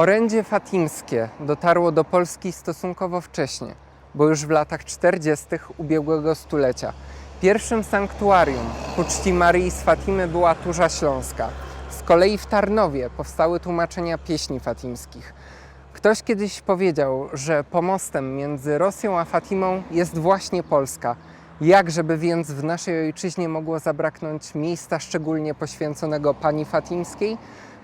Orędzie fatimskie dotarło do Polski stosunkowo wcześnie, bo już w latach 40. ubiegłego stulecia. Pierwszym sanktuarium ku czci Maryi z Fatimy była Turza Śląska. Z kolei w Tarnowie powstały tłumaczenia pieśni fatimskich. Ktoś kiedyś powiedział, że pomostem między Rosją a Fatimą jest właśnie Polska. Jak żeby więc w naszej ojczyźnie mogło zabraknąć miejsca szczególnie poświęconego Pani Fatimskiej?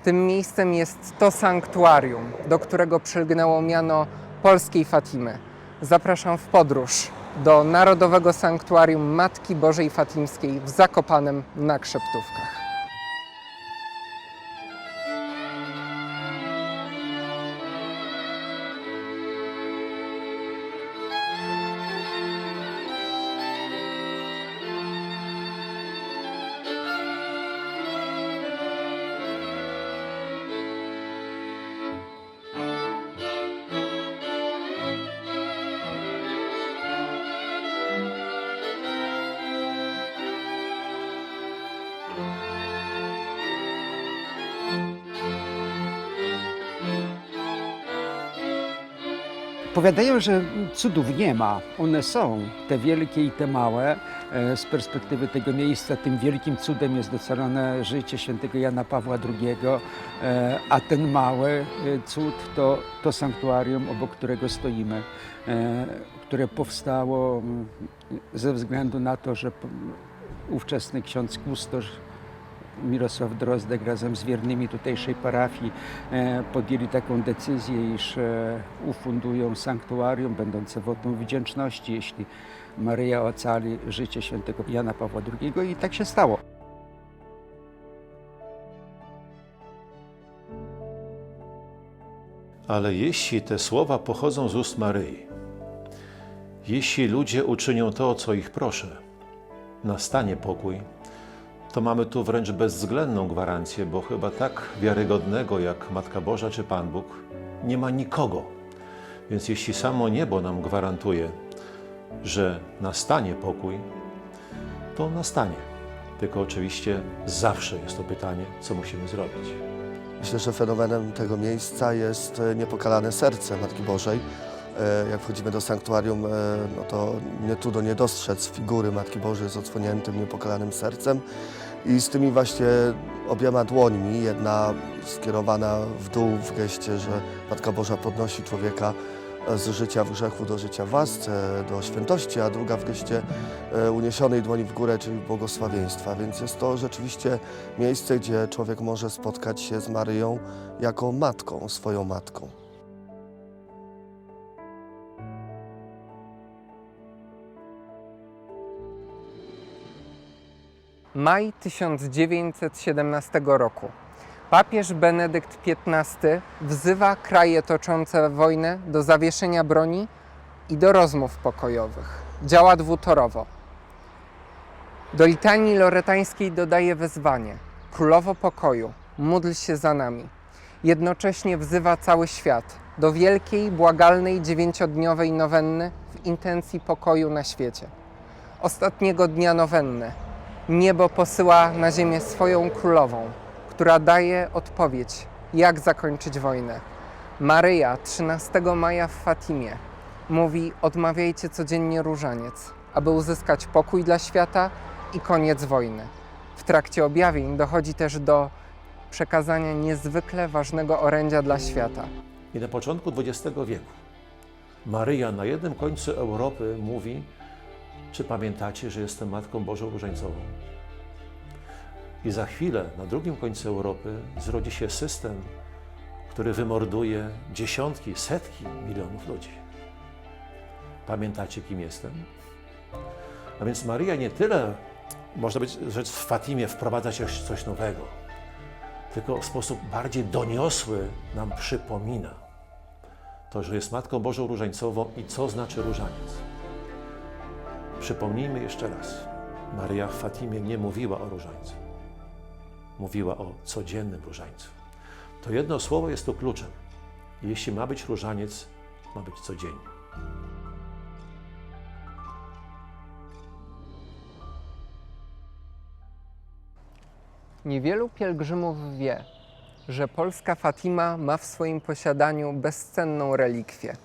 Tym miejscem jest to sanktuarium, do którego przylgnęło miano Polskiej Fatimy. Zapraszam w podróż do Narodowego Sanktuarium Matki Bożej Fatimskiej w Zakopanem na Krzeptówkach. Powiadają, że cudów nie ma. One są, te wielkie i te małe. E, Z perspektywy tego miejsca tym wielkim cudem jest docenione życie świętego Jana Pawła II, e, a ten mały e, cud to, to sanktuarium, obok którego stoimy, które powstało mm, ze względu na to, że ówczesny ksiądz kustosz Mirosław Drozdek razem z wiernymi tutejszej parafii e, podjęli taką decyzję, iż e, ufundują sanktuarium będące wotum wdzięczności, jeśli Maryja ocali życie świętego Jana Pawła II i tak się stało. Ale jeśli te słowa pochodzą z ust Maryi, jeśli ludzie uczynią to, o co ich proszę, nastanie pokój, to mamy tu wręcz bezwzględną gwarancję, bo chyba tak wiarygodnego jak Matka Boża czy Pan Bóg nie ma nikogo. Więc jeśli samo niebo nam gwarantuje, że nastanie pokój, to nastanie. Tylko oczywiście zawsze jest to pytanie, co musimy zrobić. Myślę, że fenomenem tego miejsca jest e, niepokalane serce Matki Bożej. E, Jak wchodzimy do sanktuarium, e, no to nie trudno nie dostrzec figury Matki Bożej z odsłoniętym, niepokalanym sercem i z tymi właśnie obiema dłońmi, jedna skierowana w dół w geście, że Matka Boża podnosi człowieka e, z życia w grzechu do życia w łasce, do świętości, a druga w geście e, uniesionej dłoni w górę, czyli błogosławieństwa. Więc jest to rzeczywiście miejsce, gdzie człowiek może spotkać się z Maryją jako matką, swoją matką. Maj 1917 roku. Papież Benedykt XV wzywa kraje toczące wojnę do zawieszenia broni i do rozmów pokojowych. Działa dwutorowo. Do litanii loretańskiej dodaje wezwanie: Królowo pokoju, módl się za nami. Jednocześnie wzywa cały świat do wielkiej, błagalnej dziewięciodniowej nowenny w intencji pokoju na świecie. Ostatniego dnia nowenny niebo posyła na ziemię swoją królową, która daje odpowiedź, jak zakończyć wojnę. Maryja 13 maja w Fatimie mówi: Odmawiajcie codziennie różaniec, aby uzyskać pokój dla świata i koniec wojny. W trakcie objawień dochodzi też do przekazania niezwykle ważnego orędzia dla świata. I na początku XX wieku Maryja na jednym końcu Europy mówi, czy pamiętacie, że jestem Matką Bożą Różańcową? I za chwilę na drugim końcu Europy zrodzi się system, który wymorduje dziesiątki, setki milionów ludzi. Pamiętacie, kim jestem? A więc Maryja nie tyle, można być rzecz w Fatimie, wprowadza coś, coś nowego, tylko w sposób bardziej doniosły nam przypomina to, że jest Matką Bożą Różańcową i co znaczy różaniec. Przypomnijmy jeszcze raz. Maryja w Fatimie nie mówiła o różańcu. Mówiła o codziennym różańcu. To jedno słowo jest tu kluczem. Jeśli ma być różaniec, ma być codziennie. Niewielu pielgrzymów wie, że polska Fatima ma w swoim posiadaniu bezcenną relikwię.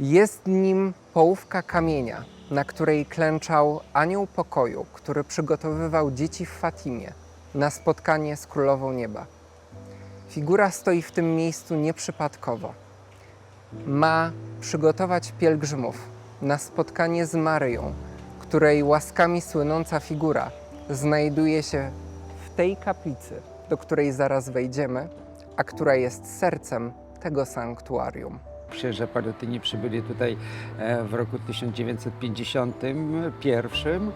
Jest nim połówka kamienia, na której klęczał anioł pokoju, który przygotowywał dzieci w Fatimie na spotkanie z Królową Nieba. Figura stoi w tym miejscu nieprzypadkowo. Ma przygotować pielgrzymów na spotkanie z Maryją, której łaskami słynąca figura znajduje się w tej kaplicy, do której zaraz wejdziemy, a która jest sercem tego sanktuarium. Księża Palotyni przybyli tutaj e, w roku 1951.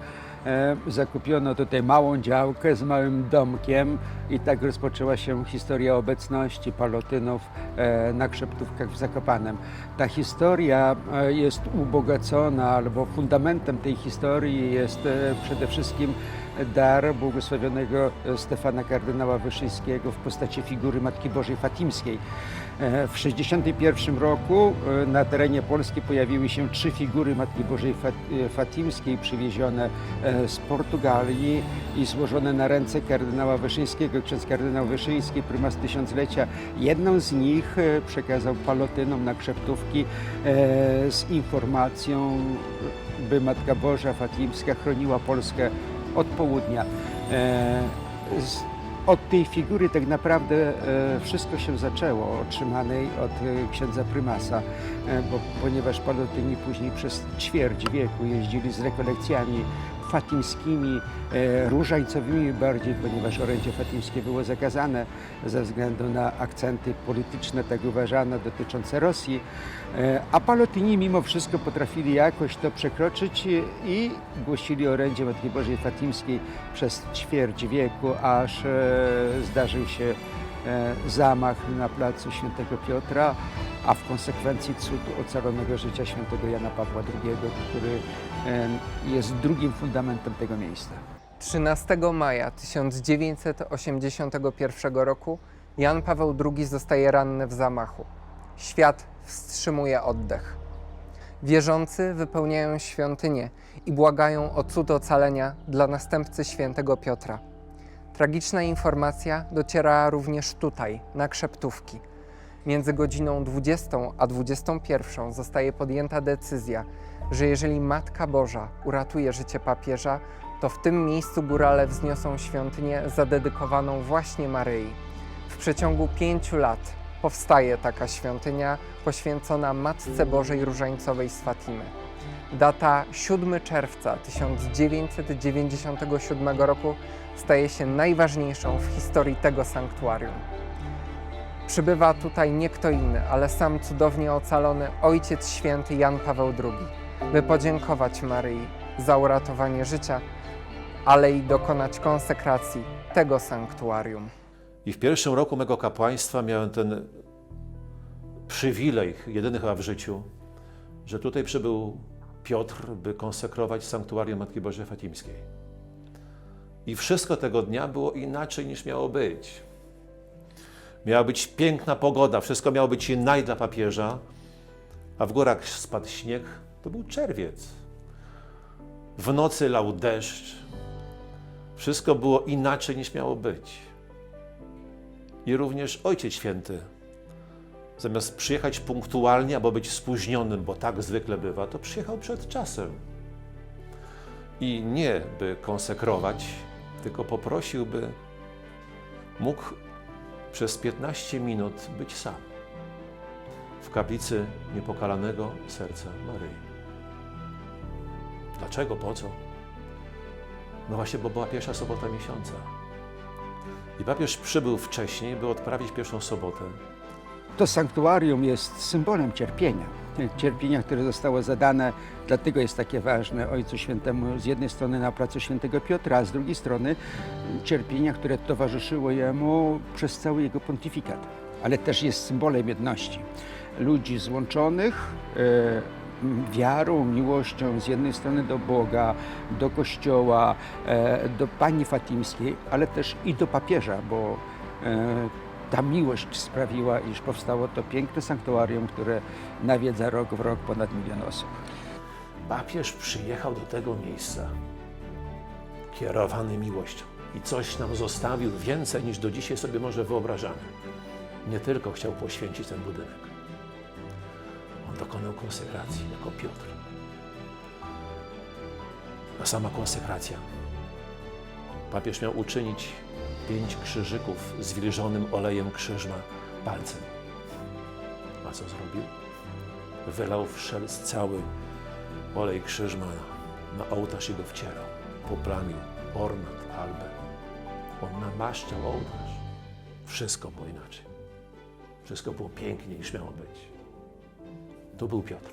E, Zakupiono tutaj małą działkę z małym domkiem i tak rozpoczęła się historia obecności Palotynów e, na Krzeptówkach w Zakopanem. Ta historia jest ubogacona, albo fundamentem tej historii jest przede wszystkim dar błogosławionego Stefana kardynała Wyszyńskiego w postaci figury Matki Bożej Fatimskiej. E, W 1961 roku e, na terenie Polski pojawiły się trzy figury Matki Bożej e, Fatimskiej przywiezione z Portugalii i złożone na ręce kardynała Wyszyńskiego. Ksiądz kardynał Wyszyński, prymas tysiąclecia, jedną z nich przekazał palotynom na krzeptówki z informacją, by Matka Boża Fatimska chroniła Polskę od południa. Od tej figury tak naprawdę e, wszystko się zaczęło, otrzymanej od e, księdza prymasa, e, bo, ponieważ palotyni później przez ćwierć wieku jeździli z rekolekcjami fatimskimi, e, różańcowymi bardziej, ponieważ orędzie fatimskie było zakazane ze względu na akcenty polityczne, tak uważane, dotyczące Rosji, e, a palotyni mimo wszystko potrafili jakoś to przekroczyć i, głosili orędzie Matki Bożej Fatimskiej przez ćwierć wieku, aż e, zdarzył się zamach na placu Świętego Piotra, a w konsekwencji cud ocalonego życia świętego Jana Pawła II, który e, jest drugim fundamentem tego miejsca. 13 maja 1981 roku Jan Paweł II zostaje ranny w zamachu. Świat wstrzymuje oddech. Wierzący wypełniają świątynię i błagają o cud ocalenia dla następcy świętego Piotra. Tragiczna informacja dociera również tutaj, na Krzeptówki. Między godziną 20 a 21 zostaje podjęta decyzja, że jeżeli Matka Boża uratuje życie papieża, to w tym miejscu górale wzniosą świątynię zadedykowaną właśnie Maryi. W przeciągu pięciu lat powstaje taka świątynia poświęcona Matce Bożej Różańcowej z Fatimy. Data 7 czerwca 1997 roku staje się najważniejszą w historii tego sanktuarium. Przybywa tutaj nie kto inny, ale sam cudownie ocalony Ojciec Święty Jan Paweł II, by podziękować Maryi za uratowanie życia, ale i dokonać konsekracji tego sanktuarium. I w pierwszym roku mego kapłaństwa miałem ten przywilej, jedyny chyba w życiu, że tutaj przybył Piotr, by konsekrować sanktuarium Matki Bożej Fatimskiej. I wszystko tego dnia było inaczej niż miało być. Miała być piękna pogoda, wszystko miało być naj dla papieża, a w górach spadł śnieg. To był czerwiec. W nocy lał deszcz. Wszystko było inaczej niż miało być. I również Ojciec Święty, zamiast przyjechać punktualnie albo być spóźnionym, bo tak zwykle bywa, to przyjechał przed czasem. I nie by konsekrować, tylko poprosił, by mógł przez 15 minut być sam w kaplicy niepokalanego serca Maryi. Dlaczego? Po co? No właśnie, bo była pierwsza sobota miesiąca. I papież przybył wcześniej, by odprawić pierwszą sobotę. To sanktuarium jest symbolem cierpienia. Cierpienia, które zostało zadane, dlatego jest takie ważne Ojcu Świętemu z jednej strony na placu Świętego Piotra, a z drugiej strony cierpienia, które towarzyszyło jemu przez cały jego pontyfikat. Ale też jest symbolem jedności ludzi złączonych e, wiarą, miłością z jednej strony do Boga, do Kościoła, e, do Pani Fatimskiej, ale też i do papieża, bo e, ta miłość sprawiła, iż powstało to piękne sanktuarium, które nawiedza rok w rok ponad milion osób. Papież przyjechał do tego miejsca kierowany miłością. i coś nam zostawił więcej niż do dzisiaj sobie może wyobrażamy. Nie tylko chciał poświęcić ten budynek. On dokonał konsekracji jako Piotr. A sama konsekracja. Papież miał uczynić pięć krzyżyków zwilżonym olejem krzyżma palcem. A co zrobił? Wylał wszelc cały olej krzyżma na, ołtarz i go wcierał. Poplamił ornat, albę. On namaszczał ołtarz. Wszystko było inaczej. Wszystko było piękniej niż miało być. Tu był Piotr.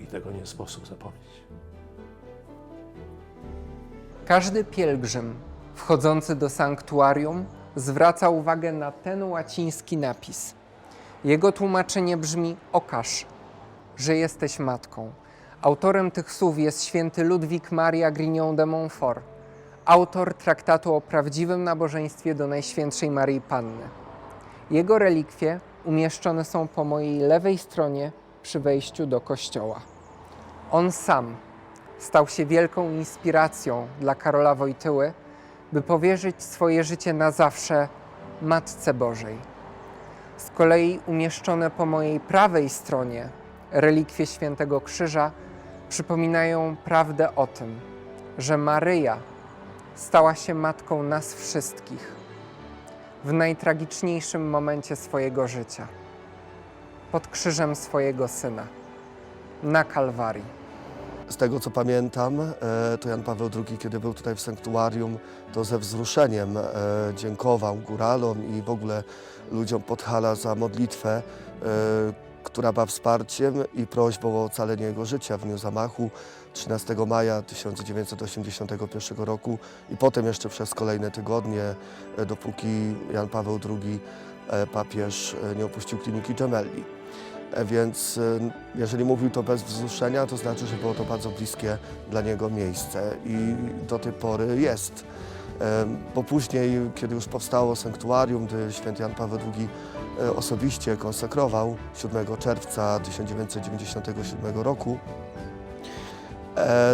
I tego nie sposób zapomnieć. Każdy pielgrzym wchodzący do sanktuarium zwraca uwagę na ten łaciński napis. Jego tłumaczenie brzmi: Okaż, że jesteś matką. Autorem tych słów jest święty Ludwik Maria Grignon de Montfort, autor traktatu o prawdziwym nabożeństwie do Najświętszej Maryi Panny. Jego relikwie umieszczone są po mojej lewej stronie przy wejściu do kościoła. On sam stał się wielką inspiracją dla Karola Wojtyły, by powierzyć swoje życie na zawsze Matce Bożej. Z kolei umieszczone po mojej prawej stronie relikwie Świętego Krzyża przypominają prawdę o tym, że Maryja stała się matką nas wszystkich w najtragiczniejszym momencie swojego życia pod krzyżem swojego syna na Kalwarii. Z tego co pamiętam, e, to Jan Paweł II, kiedy był tutaj w sanktuarium, to ze wzruszeniem e, dziękował góralom i w ogóle ludziom Podhala za modlitwę, e, która była wsparciem i prośbą o ocalenie jego życia w dniu zamachu 13 maja 1981 roku i potem jeszcze przez kolejne tygodnie, dopóki Jan Paweł II, papież, nie opuścił kliniki Gemelli. E, Więc e, jeżeli mówił to bez wzruszenia, to znaczy, że było to bardzo bliskie dla niego miejsce i do tej pory jest. E, Bo później, kiedy już powstało sanktuarium, gdy święty Jan Paweł II osobiście konsekrował 7 czerwca 1997 roku,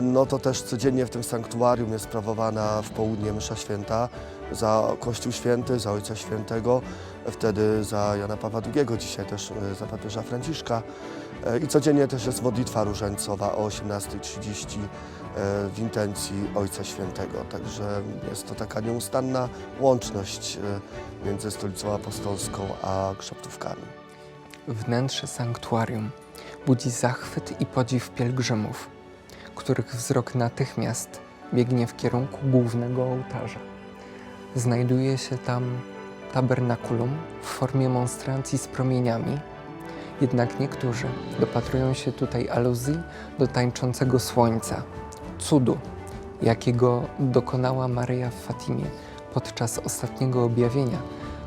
no to też codziennie w tym sanktuarium jest sprawowana w południe msza święta za Kościół Święty, za Ojca Świętego, wtedy za Jana Pawła II, dzisiaj też e, za papieża Franciszka. E, I codziennie też jest modlitwa różańcowa o 18.30 e, w intencji Ojca Świętego. Także jest to taka nieustanna łączność między Stolicą Apostolską a Krzeptówkami. Wnętrze sanktuarium budzi zachwyt i podziw pielgrzymów, których wzrok natychmiast biegnie w kierunku głównego ołtarza. Znajduje się tam tabernakulum w formie monstrancji z promieniami, jednak niektórzy dopatrują się tutaj aluzji do tańczącego słońca, cudu, jakiego dokonała Maryja w Fatimie podczas ostatniego objawienia,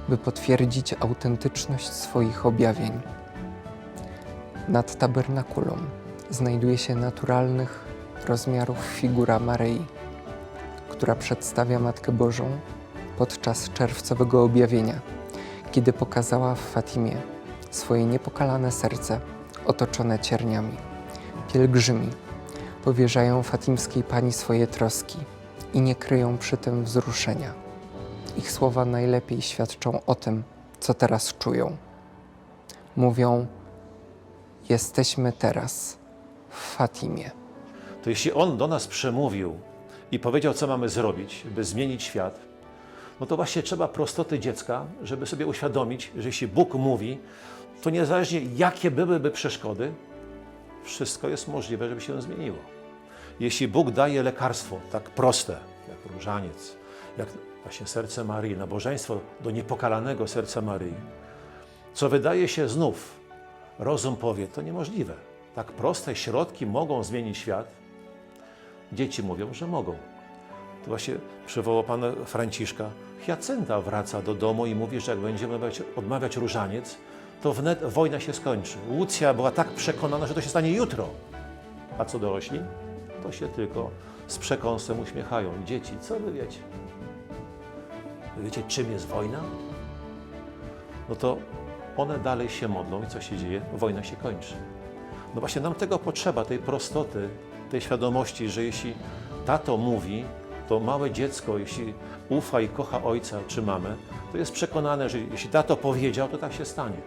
by potwierdzić autentyczność swoich objawień. Nad tabernakulum znajduje się naturalnych rozmiarów figura Maryi, która przedstawia Matkę Bożą podczas czerwcowego objawienia, kiedy pokazała w Fatimie swoje niepokalane serce otoczone cierniami. Pielgrzymi powierzają fatimskiej pani swoje troski i nie kryją przy tym wzruszenia. Ich słowa najlepiej świadczą o tym, co teraz czują. Mówią: Jesteśmy teraz w Fatimie. To jeśli On do nas przemówił i powiedział, co mamy zrobić, by zmienić świat, no to właśnie trzeba prostoty dziecka, żeby sobie uświadomić, że jeśli Bóg mówi, to niezależnie jakie byłyby przeszkody, wszystko jest możliwe, żeby się zmieniło. Jeśli Bóg daje lekarstwo tak proste, jak różaniec, jak właśnie serce Maryi, nabożeństwo do niepokalanego serca Maryi, co wydaje się znów, rozum powie, to niemożliwe. Tak proste środki mogą zmienić świat. Dzieci mówią, że mogą. To właśnie przywołał Pan Franciszka. Hiacynta wraca do domu i mówi, że jak będziemy odmawiać- różaniec, to wnet wojna się skończy. Łucja była tak przekonana, że to się stanie jutro. A co dorośli? To się tylko z przekąsem uśmiechają. Dzieci, co wy wiecie? Wy wiecie, czym jest wojna? No to one dalej się modlą i co się dzieje? Wojna się kończy. No właśnie nam tego potrzeba, tej prostoty, tej świadomości, że jeśli tato mówi, to małe dziecko, jeśli ufa i kocha ojca czy mamę, to jest przekonane, że jeśli tato powiedział, to tak się stanie.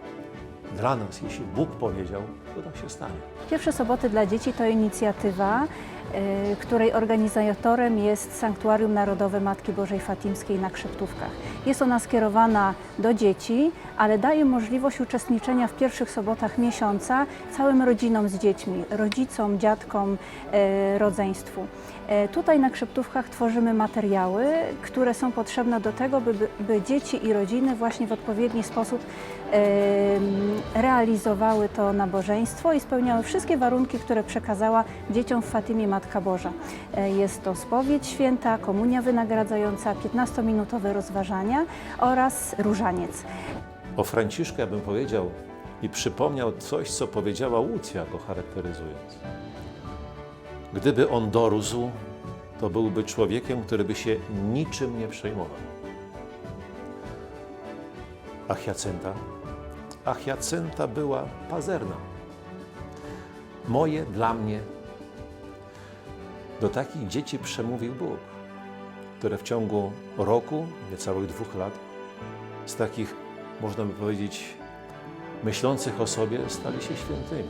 Dla nas, jeśli Bóg powiedział, to tak się stanie. Pierwsze Soboty dla Dzieci to inicjatywa, której organizatorem jest Sanktuarium Narodowe Matki Bożej Fatimskiej na Krzyptówkach. Jest ona skierowana do dzieci, ale daje możliwość uczestniczenia w pierwszych sobotach miesiąca całym rodzinom z dziećmi, rodzicom, dziadkom, y, rodzeństwu. Y, Tutaj na Krzyptówkach tworzymy materiały, które są potrzebne do tego, by, by- dzieci i rodziny właśnie w odpowiedni sposób realizowały to nabożeństwo i spełniały wszystkie warunki, które przekazała dzieciom w Fatimie Matka Boża. E, Jest to spowiedź święta, komunia wynagradzająca, 15-minutowe rozważania oraz różaniec. O Franciszku ja bym powiedział i przypomniał coś, co powiedziała Łucja go charakteryzując. Gdyby on dorósł, to byłby człowiekiem, który by się niczym nie przejmował. A Hiacynta? A Hiacynta była pazerna. Moje dla mnie. Do takich dzieci przemówił Bóg, które w ciągu roku, niecałych dwóch lat, z takich, można by powiedzieć, myślących o sobie, stali się świętymi.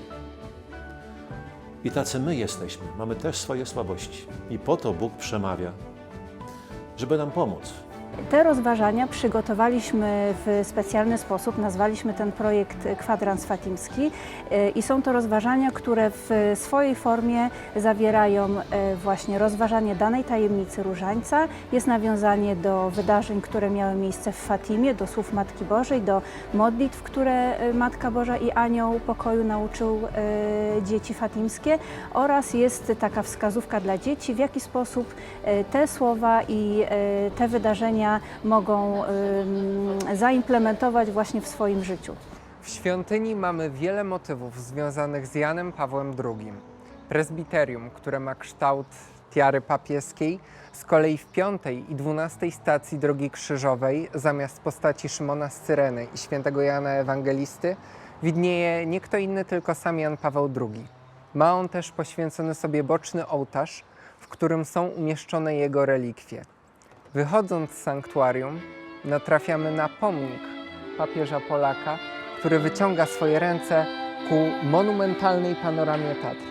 I tacy my jesteśmy. Mamy też swoje słabości. I po to Bóg przemawia, żeby nam pomóc. Te rozważania przygotowaliśmy w specjalny sposób, nazwaliśmy ten projekt Kwadrans Fatimski e, i są to rozważania, które w swojej formie zawierają e, właśnie rozważanie danej tajemnicy różańca, jest nawiązanie do wydarzeń, które miały miejsce w Fatimie, do słów Matki Bożej, do modlitw, które e, Matka Boża i Anioł Pokoju nauczył dzieci fatimskie. Oraz jest taka wskazówka dla dzieci, w jaki sposób te słowa i te wydarzenia mogą em, zaimplementować właśnie w swoim życiu. W świątyni mamy wiele motywów związanych z Janem Pawłem II. Prezbiterium, które ma kształt tiary papieskiej, z kolei w piątej i dwunastej stacji Drogi Krzyżowej zamiast postaci Szymona z Cyreny i świętego Jana Ewangelisty widnieje nie kto inny, tylko sam Jan Paweł II. Ma on też poświęcony sobie boczny ołtarz, w którym są umieszczone jego relikwie. Wychodząc z sanktuarium, natrafiamy na pomnik papieża Polaka, który wyciąga swoje ręce ku monumentalnej panoramie Tatr.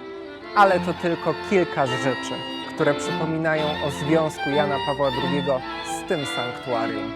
Ale to tylko kilka z rzeczy, które przypominają o związku Jana Pawła II z tym sanktuarium.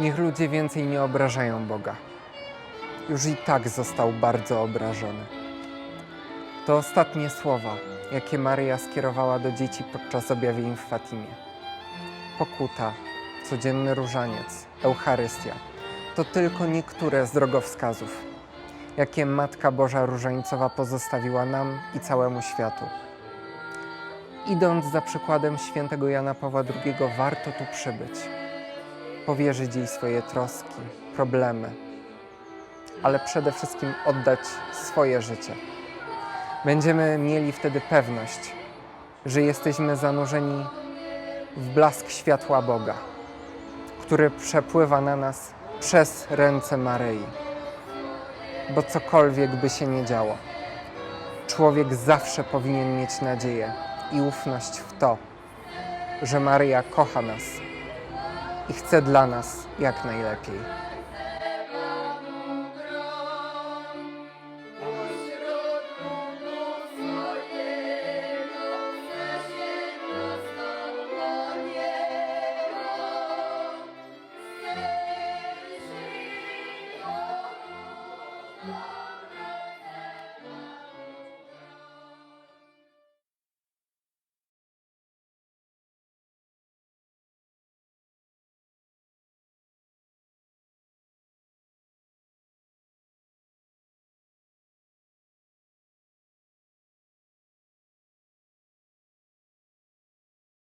Niech ludzie więcej nie obrażają Boga. Już i tak został bardzo obrażony. To ostatnie słowa, jakie Maryja skierowała do dzieci podczas objawień w Fatimie. Pokuta, codzienny różaniec, Eucharystia to tylko niektóre z drogowskazów, jakie Matka Boża Różańcowa pozostawiła nam i całemu światu. Idąc za przykładem świętego Jana Pawła II, warto tu przybyć powierzyć jej swoje troski, problemy, ale przede wszystkim oddać swoje życie. Będziemy mieli wtedy pewność, że jesteśmy zanurzeni w blask światła Boga, który przepływa na nas przez ręce Maryi. Bo cokolwiek by się nie działo, człowiek zawsze powinien mieć nadzieję i ufność w to, że Maryja kocha nas i chce dla nas jak najlepiej.